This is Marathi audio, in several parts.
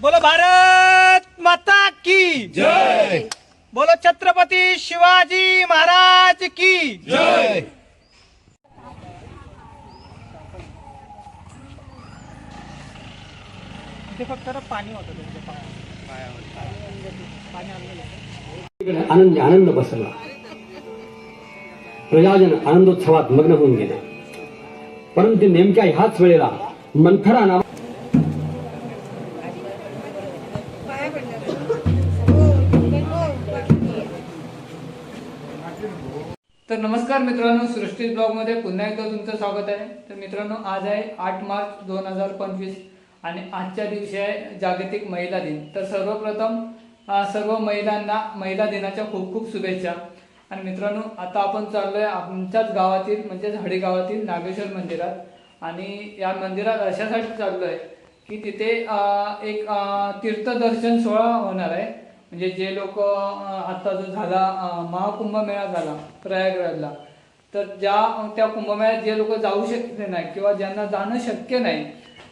बोलो भारत माता की। जय। बोलो छत्रपती शिवाजी महाराज की। जय। ते फक्त ना पाणी होतं त्यांच्या पायावर. पाणी आणलेलं होतं. इकडे आनंद आनंद बसला. प्रजाजन आनंदोत्सवात मग्न होऊन गेले. परंतु नेमक्या ह्याच वेळेला मंथरा नाव सृष्टी ब्लॉगमध्ये पुन्हा एकदा तुमचं स्वागत आहे. तर मित्रांनो आज आहे आठ मार्च दोन हजार पंचवीस आणि आजच्या दिवशी आहे जागतिक महिला दिन. तर सर्वप्रथम सर्व महिलांना महिला दिनाच्या खूप खूप शुभेच्छा. आणि मित्रांनो आता आपण चाललो आहे आमच्याच गावातील म्हणजेच हडे गावातील नागेश्वर मंदिरात. आणि या मंदिरात अशासाठी चाललो आहे की तिथे एक तीर्थदर्शन सोहळा होणार आहे. म्हणजे जे लोक आता जो झाला महाकुंभ मेळा झाला प्रयागराजला. तर ज्या त्या कुंभमेळ्यात जे लोक जाऊ शकले नाही किंवा ज्यांना जाणं शक्य नाही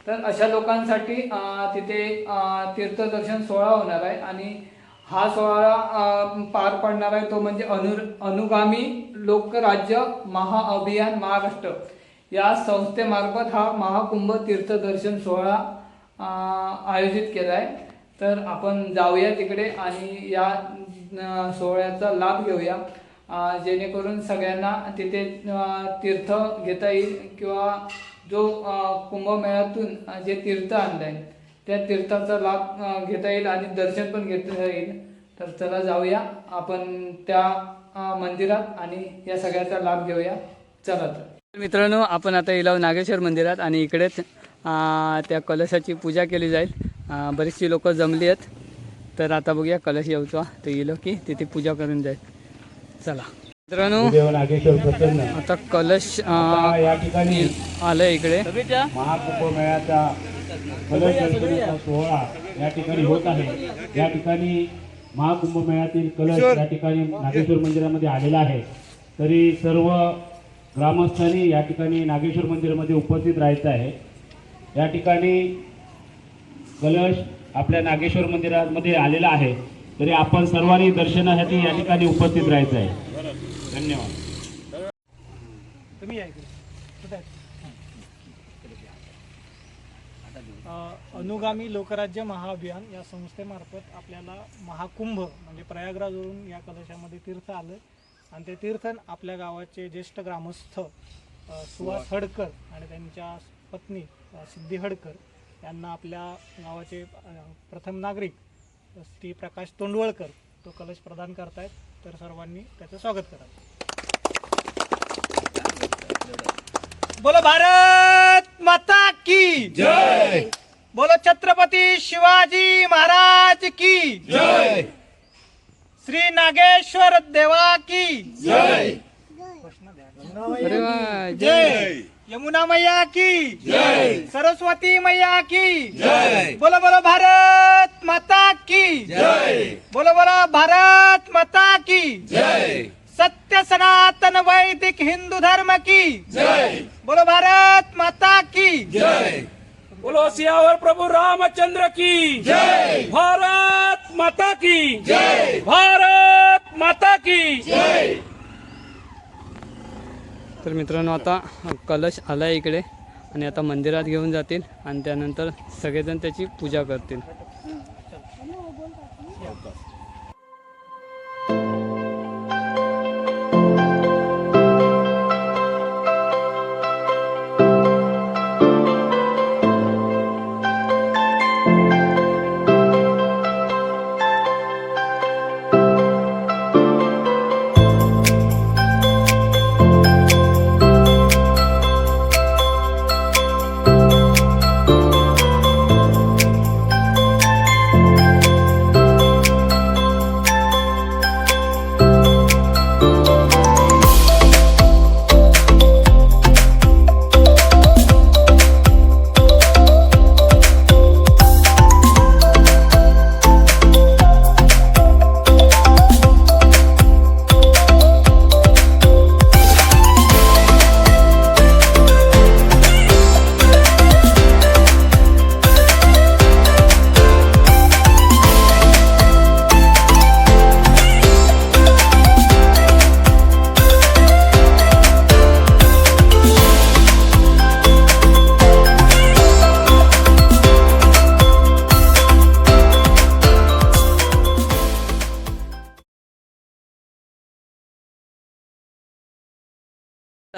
तर अशा लोकांसाठी तिथे तीर्थदर्शन सोहळा होणार आहे आणि हा सोहळा पार पडणार आहे तो म्हणजे अनु अनुगामी लोकराज्य महाअभियान महाराष्ट्र. या संस्थेमार्फत हा महाकुंभ तीर्थदर्शन सोहळा आयोजित केला आहे तर आपण जाऊया तिकडे आणि या सोहळ्याचा लाभ घेऊया. जेणेकरून सगळ्यांना तिथे तीर्थ घेता येईल किंवा जो कुंभमेळ्यातून जे तीर्थ आणलंय त्या तीर्थाचा लाभ घेता येईल आणि दर्शन पण घेता येईल. तर चला जाऊया. आपण त्या मंदिरात आणि या सगळ्याचा लाभ घेऊया. चला तर. मित्रांनो आपण आता येलो नागेश्वर मंदिरात आणि इकडेच त्या कलशाची पूजा केली जाईल. बरीचशी लोक जमली आहेत. तर आता बघूया कलश येऊचा. तर येलो की तिथे पूजा करून जाईल. चला. मित्रांनो आता कलश आलंय इकडे. महाकुंभ मेळ्याचा कलश सोहळा या ठिकाणी होत आहे. या ठिकाणी महाकुंभ मेळ्यातील कलश या ठिकाणी नागेश्वर मंदिरामध्ये आलेला आहे. तरी सर्व ग्रामस्थांनी या ठिकाणी नागेश्वर मंदिरामध्ये उपस्थित राहायचं आहे. या ठिकाणी कलश आपल्या नागेश्वर मंदिरामध्ये आलेला आहे. तरी आपण सर्वांनी दर्शनासाठी या ठिकाणी उपस्थित राहायचं आहे. धन्यवाद. तुम्ही अनुगामी लोकराज्य महाअभियान या संस्थेमार्फत आपल्याला महाकुंभ म्हणजे प्रयागराजवरून या कलशामध्ये तीर्थ आलं. आणि ते तीर्थ आपल्या गावाचे ज्येष्ठ ग्रामस्थ सुहास हडकर आणि त्यांच्या पत्नी सिद्धी हडकर यांना आपल्या गावाचे प्रथम नागरिक श्री प्रकाश तोंडवळकर तो कलश प्रदान करतायत. तर सर्वांनी त्याचं स्वागत करा. बोलो भारत माता की जय! बोलो छत्रपती शिवाजी महाराज की जय! श्री नागेश्वर देवा की जय! जय! यमुना मैया की। जय। सरस्वती मैया की। जय। बोलो बोलो भारत माता की। जय। बोलो बोलो भारत माता की। जय। सत्य सनातन वैदिक हिंदू धर्म की। जय। बोलो भारत माता की। जय। बोलो सियावर प्रभु रामचंद्र की। जय। भारत माता की। जय। भारत माता की। जय। तर मित्रांनो आता कलश आलाय इकडे आणि आता मंदिरात घेऊन जातील आणि त्यानंतर सगळेजण त्याची पूजा करतील.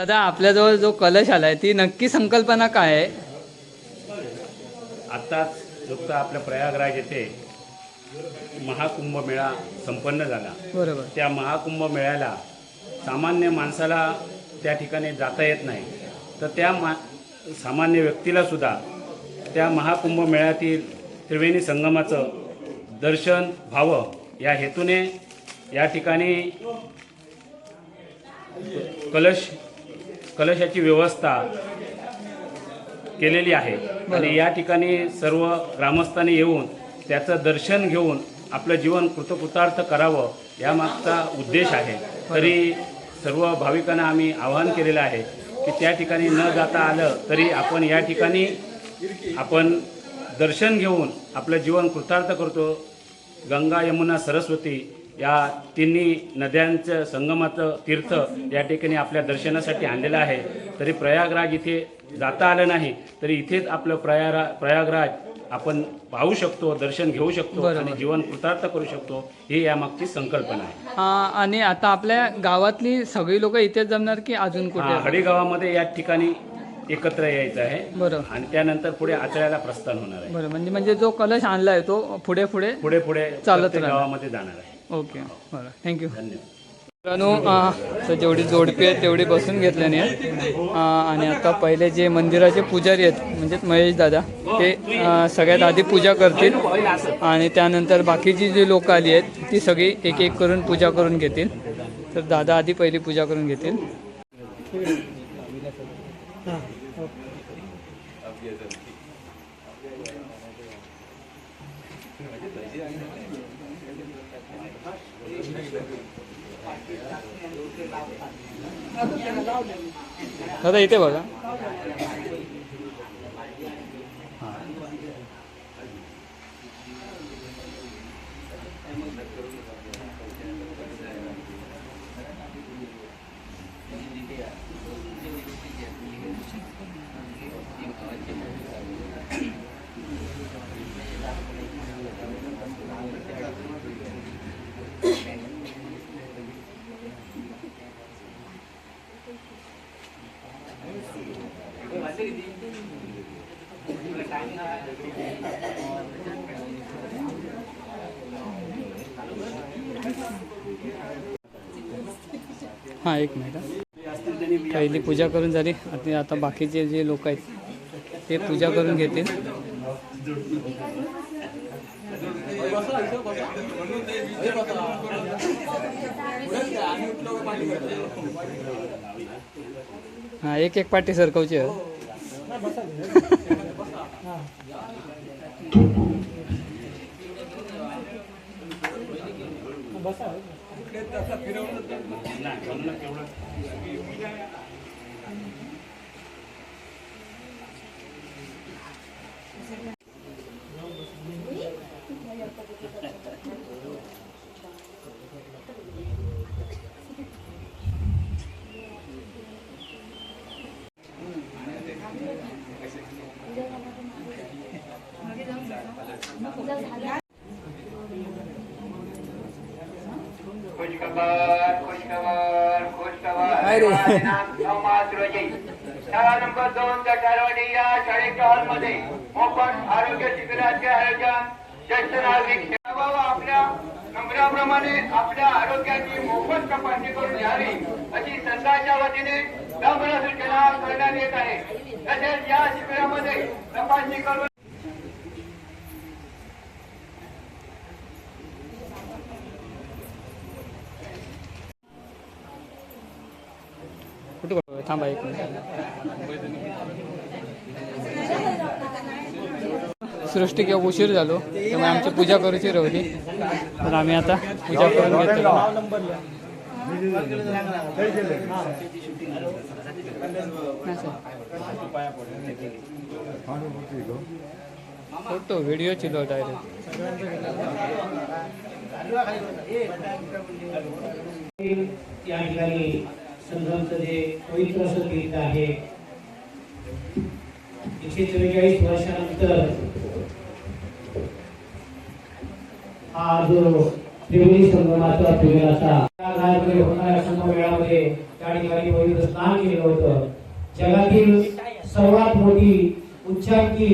दादा आपल्याजवळ जो कलश आलाय ती नक्की संकल्पना काय आहे? आत्ताच नुकतं आपल्या प्रयागराज येथे महाकुंभ मेळा संपन्न झाला. बरोबर. त्या महाकुंभ मेळ्याला सामान्य माणसाला त्या ठिकाणी जाता येत नाही. तर त्या मा सामान्य व्यक्तीला सुद्धा त्या महाकुंभ मेळ्यातील त्रिवेणी संगमाचं दर्शन व्हावं या हेतूने या ठिकाणी कलश कलशाची व्यवस्था केलेली आहे. आणि या ठिकाणी सर्व ग्रामस्थांनी येऊन त्याचं दर्शन घेऊन आपलं जीवन कृतकृतार्थ करावं यामागचा उद्देश आहे. तरी सर्व भाविकांना आम्ही आवाहन केलेलं आहे की त्या ठिकाणी न जाता आलं तरी आपण या ठिकाणी आपण दर्शन घेऊन आपलं जीवन कृतार्थ करतो. गंगा यमुना सरस्वती या तिन्ही नद्यांचं संगमाचं तीर्थ या ठिकाणी आपल्या दर्शनासाठी आणलेलं आहे. तरी प्रयागराज इथे जाता आलं नाही तरी इथेच आपलं प्रयारा प्रयागराज आपण पाहू शकतो दर्शन घेऊ शकतो बरोबर. आणि जीवन कृतार्थ करू शकतो ही यामागची संकल्पना आहे. आणि आता आपल्या गावातली सगळी लोक इथेच जमणार की अजून कुठे? हडीगावामध्ये या ठिकाणी एकत्र यायचं आहे. बरोबर. आणि त्यानंतर पुढे आचऱ्याला प्रस्थान होणार आहे. बरं म्हणजे म्हणजे जो कलश आणलाय तो पुढे पुढे पुढे पुढे चालत. गावामध्ये जाणार आहे. ओके बरं. थँक्यू मित्रांनो अं, तर जेवढी जोडपी आहेत तेवढी बसून घेतल्याने आणि आता पहिले जे मंदिराचे पुजारी आहेत म्हणजेच महेश दादा ते सगळ्यात आधी पूजा करतील. आणि त्यानंतर बाकीची जी लोक आली आहेत ती सगळी एक एक करून पूजा करून घेतील. तर दादा आधी पहिली पूजा करून घेतील. दादा इथे बघा. हां एक मिनिट पहिली पूजा करून झाली आता आता बाकीचे जे लोक आहेत ते पूजा करून घेतील हां एक एक पाठी सरकवची आहे. lên kêu lên रोजी शाळा नंबर दोन गटारवाडी या शाळेच्या हॉलमध्ये मोफत आरोग्य शिबिराचे आयोजन आपल्या नंबराप्रमाणे आपल्या आरोग्याची मोफत तपासणी करून घ्यावी अशी संघाच्या वतीने नम्र सूचना करण्यात येत आहे. तसेच या शिबिरामध्ये तपासणी करून थांबा एक मिनिट. सृष्टी किंवा उशीर झालो त्यामुळे आमची पूजा करूची राहिली. तर आम्ही आता पूजा करून घेतो. फोटो व्हिडिओ चिलो डायरेक्ट या ठिकाणी संघांचं जे पवित्र असं गीत आहे. एकशे चव्वेचाळीस वर्षानंतर हा जो त्रिवेणी संगमाचा त्रिवेणाचा या राजमध्ये होणाऱ्या संगमेळामध्ये त्या ठिकाणी पवित्र स्नान केलं होतं. जगातील सर्वात मोठी उच्चांकी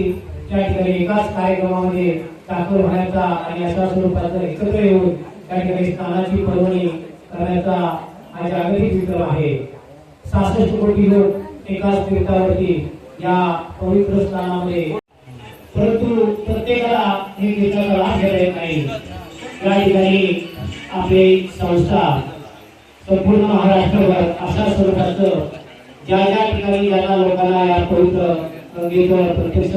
त्या ठिकाणी एकाच कार्यक्रमामध्ये दाखल होण्याचा आणि अशा स्वरूपाचं एकत्र येऊन त्या ठिकाणी स्नानाची पर्वणी करण्याचा हा जागतिक विक्रम आहे. सहासष्ट कोटी लोक एकाच तीर्थावरती या पवित्र स्थानामध्ये. परंतु प्रत्येकाला हे तीर्थाचा लाभ घेता येत नाही. या ठिकाणी आपली संस्था संपूर्ण महाराष्ट्रभर अशा स्वरूपाचं ज्या ज्या ठिकाणी ज्यांना लोकांना या पवित्र गंगेचं प्रत्यक्ष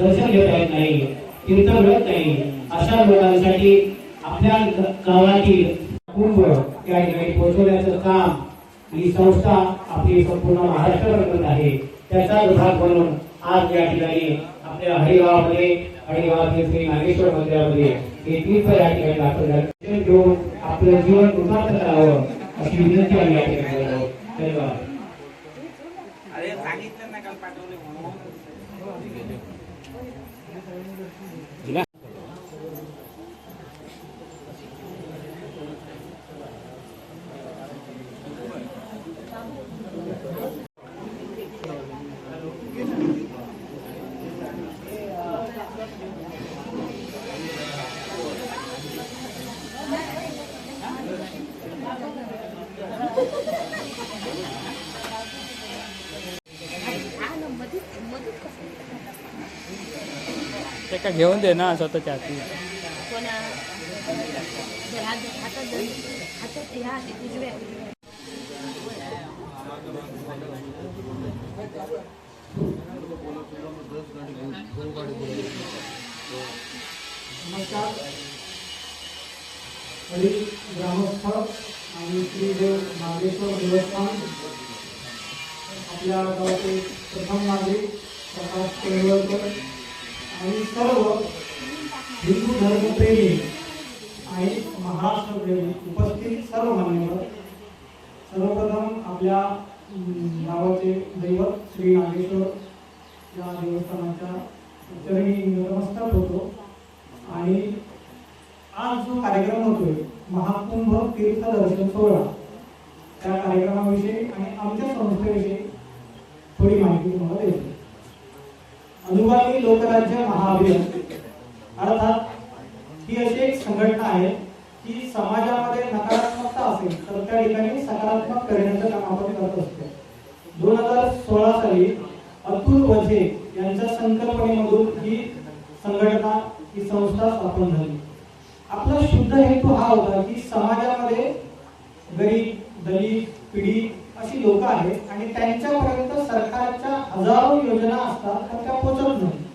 दर्शन घेता येत नाही तीर्थ मिळत नाही अशा लोकांसाठी आपल्या गावातील कुंभ या ठिकाणी पोहोचवण्याचं काम ही संस्था आपली संपूर्ण महाराष्ट्रभर करत आहे. त्याचा भाग म्हणून आज या ठिकाणी आपल्या हरिगावामध्ये हरिगावातील श्री नागेश्वर मंदिरामध्ये हे तीर्थ या ठिकाणी दाखल झाले घेऊन आपलं जीवन कृतार्थ करावं अशी विनंती आम्ही या ठिकाणी करतो धन्यवाद. ते का घेऊन दे ना स्वतःच्या हाती. ग्रामस्थ आणि श्री नागेश्वर देवस्थान आपल्या गावाचे प्रथम नागरिक प्रकाश केळवळकर आणि सर्व हिंदू धर्मप्रेमी आणि महाराष्ट्रप्रेमी उपस्थित सर्व मान्यवर सर्वप्रथम आपल्या अं, गावाचे दैवत श्री नागेश्वर या देवस्थानाच्या चरणी नतमस्तक होतो आणि आज जो कार्यक्रम होतोय महाकुंभ तीर्थ दर्शन सोहळा त्या कार्यक्रमाविषयी आणि आमच्या संस्थेविषयी थोडी माहिती तुम्हाला देतो अनुगामी लोकराज्य महाअभियान अर्थात ही अशी एक संघटना आहे की समाजामध्ये नकारात्मकता असेल तर त्या ठिकाणी सकारात्मक करण्याचं काम आपण करत असतो दोन हजार सोळा साली अतुल वझे यांच्या संकल्पनेमधून ही संघटना ही संस्था स्थापन झाली आपला शुद्ध हेतू हा होता की समाजामध्ये गरीब दलित पीडित अशी लोक आहेत आणि त्यांच्यापर्यंत सरकारच्या हजारो योजना असतात तर त्या पोहोचत नाही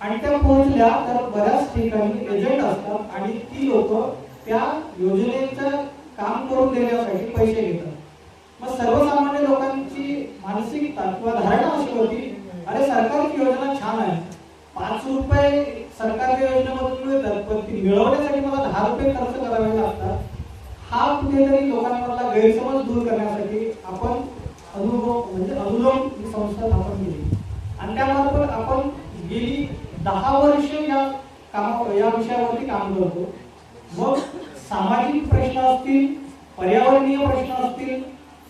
आणि त्या पोहोचल्या तर बऱ्याच ठिकाणी एजंट असतात आणि ती लोक त्या योजनेचं काम करून देण्यासाठी पैसे घेतात. मग सर्वसामान्य लोकांची मानसिकता किंवा धारणा अशी होती अरे सरकारची योजना छान आहे. पाच रुपये सरकारच्या योजनेमधून मिळतात पण ती मिळवण्यासाठी मला दहा रुपये खर्च करावे लागतात. हा कुठेतरी लोकांमधला गैरसमज दूर करण्यासाठी आपण अनुभव म्हणजे अनुलोम ही संस्था स्थापन केली. आणि त्यामार्फत आपण गेली दहा वर्ष या कामा या विषयावरती काम करतो. मग सामाजिक प्रश्न असतील पर्यावरणीय प्रश्न असतील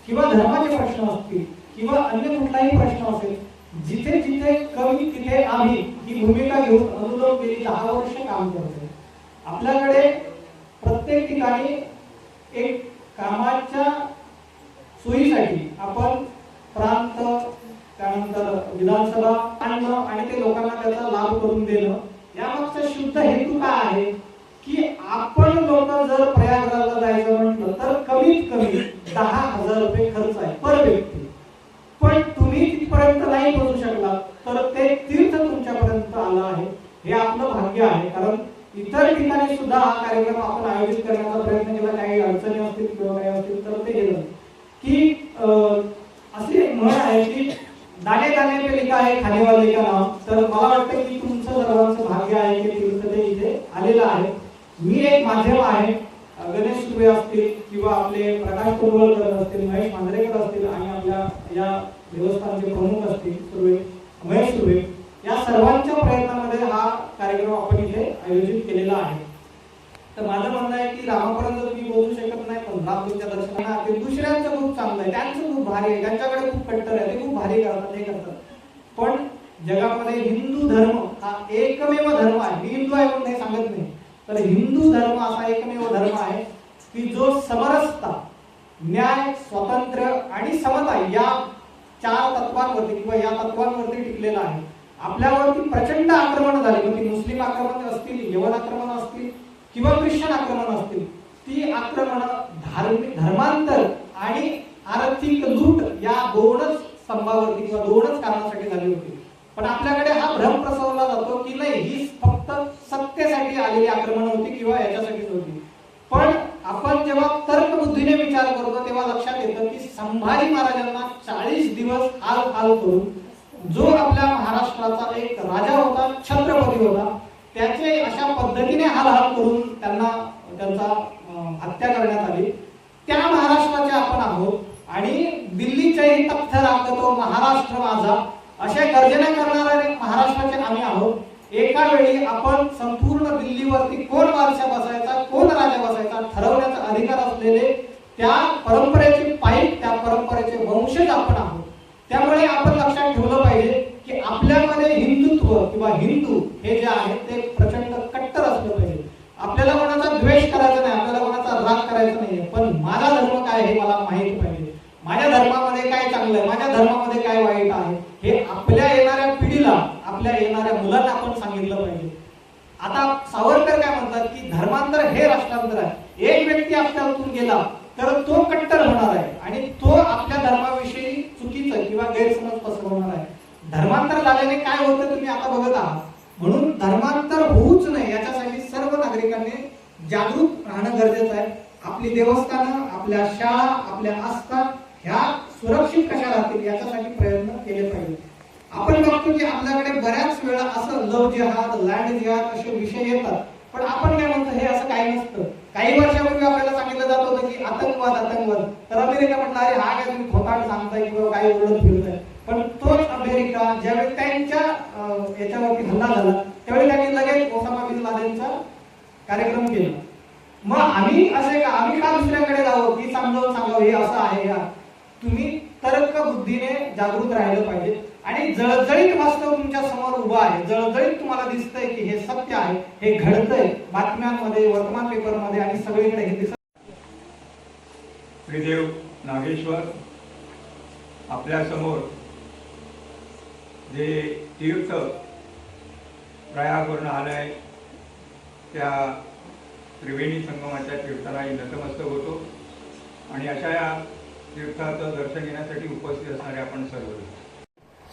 किंवा धर्माचे प्रश्न असतील किंवा अन्य कुठलाही प्रश्न असेल जिथे जिथे कमी तिथे आम्ही ही भूमिका घेऊन अनुलोम गेली दहा वर्ष काम करतो आपल्याकडे प्रत्येक ठिकाणी एक कामाच्या सोयीसाठी आपण प्रांत त्यानंतर विधानसभा आणणं आणि ते लोकांना त्याचा लाभ करून देणं. यामागचा शुद्ध हेतू काय आहे? की आपण लोक जर प्रयागराजला जायचं म्हटलं तर कमीत कमी दहा हजार रुपये खर्च आहे पर व्यक्ती. पण तुम्ही तिथपर्यंत नाही पोहोचू शकला तर ते तीर्थ तुमच्यापर्यंत आलं आहे. हे आपलं भाग्य आहे कारण इतर ठिकाणी सुद्धा हा कार्यक्रम आपण आयोजित करण्याचा प्रयत्न केला काही अडचणी असतील किंवा काही असतील तर ते गेलं की असे म्हण आहे की दाणे दाणे पे लिखा आहे खानेवाले का नाव तर मला वाटतं की तुमचं सर्वांचं भाग्य आहे की तीर्थ ते इथे आलेलं आहे. मी एक माध्यम आहे गणेश दुबे असतील किंवा आपले प्रकाश कोरवलकर असतील महेश मांजरेकर असतील आणि आपल्या या देवस्थानचे प्रमुख असतील सुर्वे महेश सुर्वे. या सर्वांच्या प्रयत्नामध्ये हा कार्यक्रम आपण इथे आयोजित केलेला आहे. तर माझं म्हणणं आहे की रामापर्यंत तुम्ही बोलू शकत नाही पण राम तुमच्या दर्शनाला दुसऱ्यांचं खूप चांगलं आहे. त्यांचं खूप खूप भारी आहे. त्यांच्याकडे खूप कट्टर आहे. ते खूप भारी करतात हे करतात. पण जगामध्ये हिंदू धर्म हा एकमेव धर्म आहे. मी हिंदू आहे म्हणून हे सांगत नाही. तर हिंदू धर्म असा एकमेव धर्म आहे की जो समरसता न्याय स्वातंत्र्य आणि समता या चार तत्वांवरती किंवा या तत्वांवरती टिकलेला आहे. आपल्यावरती प्रचंड आक्रमण झाली. मग ती मुस्लिम आक्रमण असतील यवन आक्रमण असतील किंवा ख्रिश्चन आक्रमण असतील ती आक्रमण धार्मिक धर्मांतर आणि आर्थिक लूट या दोनच स्तंभावरती किंवा दोनच कारणासाठी झाली होती. पण आपल्याकडे हा भ्रम प्रसवला जातो की नाही ही फक्त सत्तेसाठी आलेली आक्रमण होती किंवा याच्यासाठीच होती. पण आपण जेव्हा तर्कबुद्धीने विचार करतो तेव्हा लक्षात येतं की संभाजी महाराजांना चाळीस दिवस हाल हाल करून जो आपल्या महाराष्ट्राचा एक राजा होता छत्रपती होता त्याचे अशा पद्धतीने हाल हाल करून त्यांना त्यांचा हत्या करण्यात आली. त्या महाराष्ट्राचे आपण आहोत आणि दिल्लीच्याही तख्त राखतो महाराष्ट्र माझा. अशा गर्जना करणारे महाराष्ट्राचे आम्ही आहोत. एका वेळी आपण संपूर्ण दिल्लीवरती कोण बादशाह बसायचा कोण राजा बसायचा ठरवण्याचा अधिकार असलेले त्या परंपरेचे पाईप त्या परंपरेचे वंशज आपण आहोत. त्यामुळे आपण लक्षात ठेवलं आपल्यामध्ये हिंदुत्व किंवा हिंदू हे जे आहेत ते प्रचंड कट्टर असलं पाहिजे. आपल्याला कोणाचा द्वेष करायचा नाही आपल्याला कोणाचा राग करायचा नाहीये. पण माझा धर्म काय हे मला माहीत पाहिजे. माझ्या धर्मामध्ये काय चांगलं आहे? माझ्या धर्मामध्ये काय वाईट आहे? हे आपल्या येणाऱ्या पिढीला आपल्या येणाऱ्या मुलांना आपण सांगितलं पाहिजे. आता सावरकर काय म्हणतात की धर्मांतर हे राष्ट्रांतर आहे. एक व्यक्ती आपल्यातून गेला तर तो कट्टर होणार आहे. आणि तो आपल्या धर्माविषयी चुकीचं किंवा गैरसमज पसरवणार आहे. धर्मांतर झाल्याने काय होतं तुम्ही आता बघत आहात? म्हणून धर्मांतर होऊच नये याच्यासाठी सर्व नागरिकांनी जागरूक राहणं गरजेचं आहे. आपली देवस्थानं आपल्या शाळा आपल्या आस्था ह्या सुरक्षित कशा राहतील याच्यासाठी प्रयत्न केले पाहिजे. आपण बघतो की आपल्याकडे बऱ्याच वेळा असं लव जिहाद लँड जिहाद असे विषय येतात. पण आपण काय म्हणतो हे असं काही नसतं. काही वर्षापूर्वी आपल्याला सांगितलं जात होतं की आतंकवाद आतंकवाद. तर अमेरिका म्हटलं अरे हा काय तुम्ही खोटाड सांगताय किंवा काही ओरडत फिरताय. पण तोच अमेरिका ज्यावेळी त्यांच्या याच्यावरती हल्ला झाला त्यावेळी त्यांनी लगेच ओसामा बिन लादेनचा कार्यक्रम केला. मग आम्ही असे का आम्ही का दुसऱ्याकडे जावं? की समजावून सांगावं? हे असं आहे या तुम्ही तर्क बुद्धीने जागृत राहिलं पाहिजे. आणि जळजळीत वास्तव तुमच्यासमोर उभं आहे. जळजळीत तुम्हाला दिसतंय की हे सत्य आहे हे घडतंय. बातम्यांमध्ये वर्तमान पेपरमध्ये आणि सगळीकडे हे दिसत श्रीदेव नागेश्वर आपल्यासमोर जे तीर्थ प्रयागवरून आलंय त्या त्रिवेणी संगमाच्या तीर्थालाही नतमस्तक होतो. आणि अशा या तीर्थाचं दर्शन घेण्यासाठी उपस्थित असणारे आपण सर्व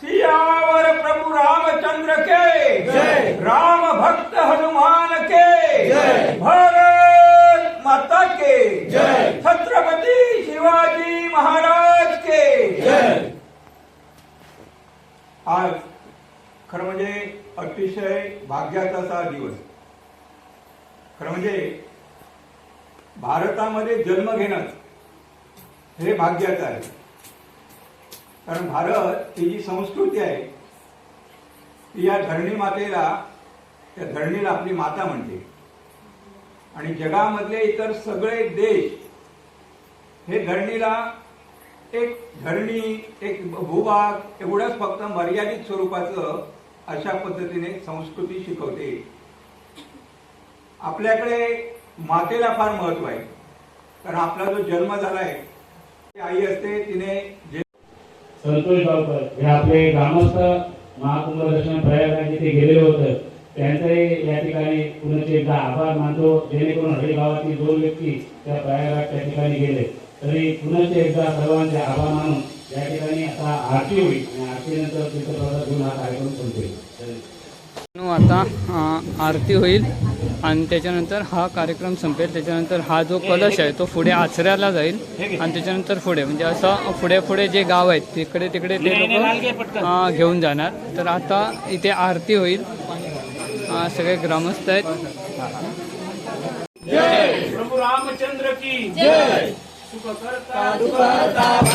सियावर प्रभु रामचंद्र के जय. राम भक्त हनुमान के जय. भारत माता के जय. छत्रपती शिवाजी महाराज के जय. आज खरं म्हणजे अतिशय भाग्याचा असा दिवस. खरं म्हणजे भारतामध्ये जन्म घेणं हे भाग्याचं आहे. कारण भारत ही जी संस्कृती आहे ती या धरणी मातेला त्या धरणीला आपली माता म्हणते. आणि जगामधले इतर सगळे देश हे धरणीला एक धरणी एक भूभाग एवढंच फक्त मर्यादित स्वरूपाचं अशा पद्धतीने संस्कृती शिकवते. आपल्याकडे मातेला फार महत्त्व आहे. कारण आपला जो जन्म झालाय ती आई असते तिने जे संतोष गावकर हे आपले ग्रामस्थ महाकुंभ दर्शन प्रयागराज जिथे गेलेले होते. त्यांचाही या ठिकाणी पुण्याचे एकदा आभार मानतो. जेणेकरून हळी गावातील दोन व्यक्ती त्या प्रयागराज त्या ठिकाणी गेले. तरी पुण्याचे एकदा सर्वांचे आभार मानून या ठिकाणी आता आरती होईल. आणि आरतीनंतर तीर्थप्रसाद घेऊन हा कार्यक्रम संपेल आता आरती होईल आणि त्याच्यानंतर हा कार्यक्रम संपेल. त्याच्यानंतर हा जो कलश आहे तो पुढे आचऱ्याला जाईल आणि त्याच्यानंतर पुढे म्हणजे असं पुढे पुढे जे गाव आहेत तिकडे तिकडे ते लोक घेऊन जाणार. तर आता इथे आरती होईल. सगळे ग्रामस्थ आहेत. जय प्रभु रामचंद्र की जय. सुख करता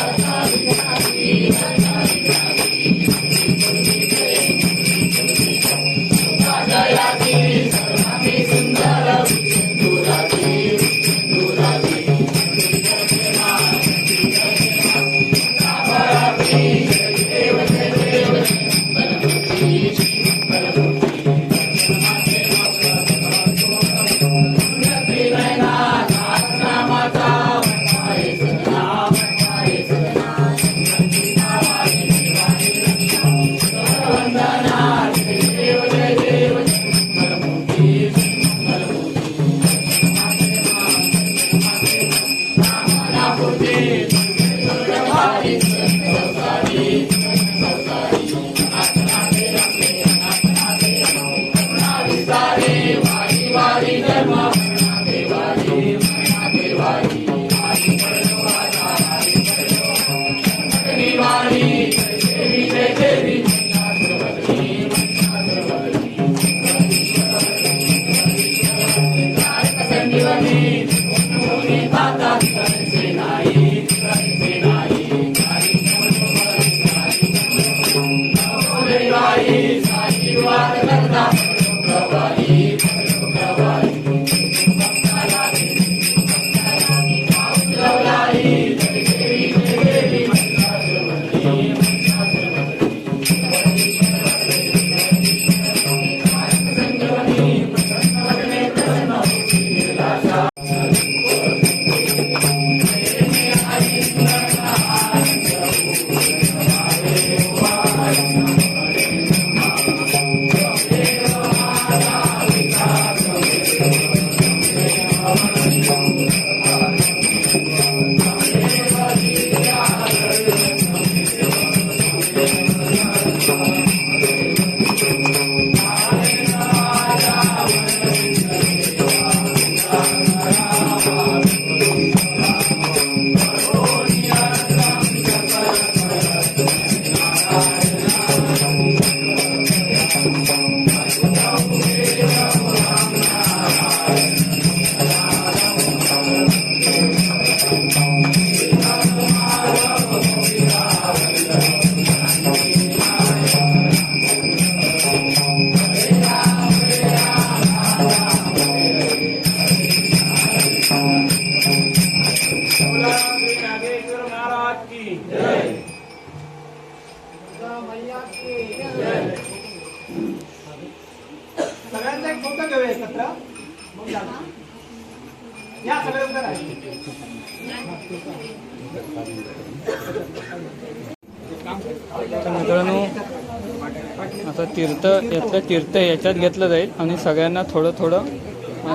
तीर्थ याच्यात घेतलं जाईल आणि सगळ्यांना थोडं थोडं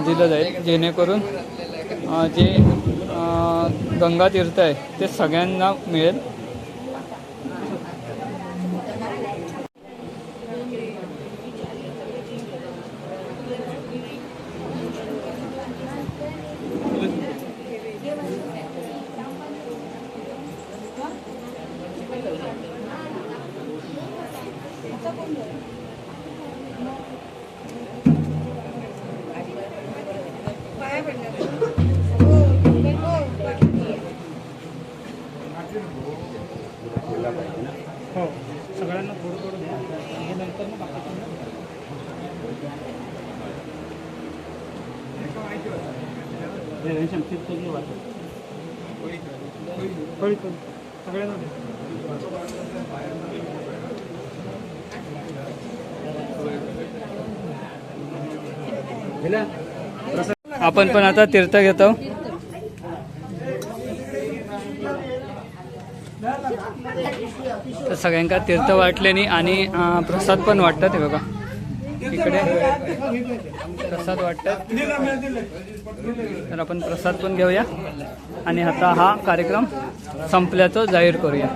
दिलं जाईल जेणेकरून जे गंगा तीर्थ आहे ते सगळ्यांना मिळेल. आपण पण आता तीर्थ घेतो. तर सगळ्यांका तीर्थ वाटल्याने आणि प्रसाद पण वाटतात हे बघा. इकडे प्रसाद वाटतात. तर आपण प्रसाद पण घेऊया आणि आता हा कार्यक्रम संपल्याचं जाहीर करूया.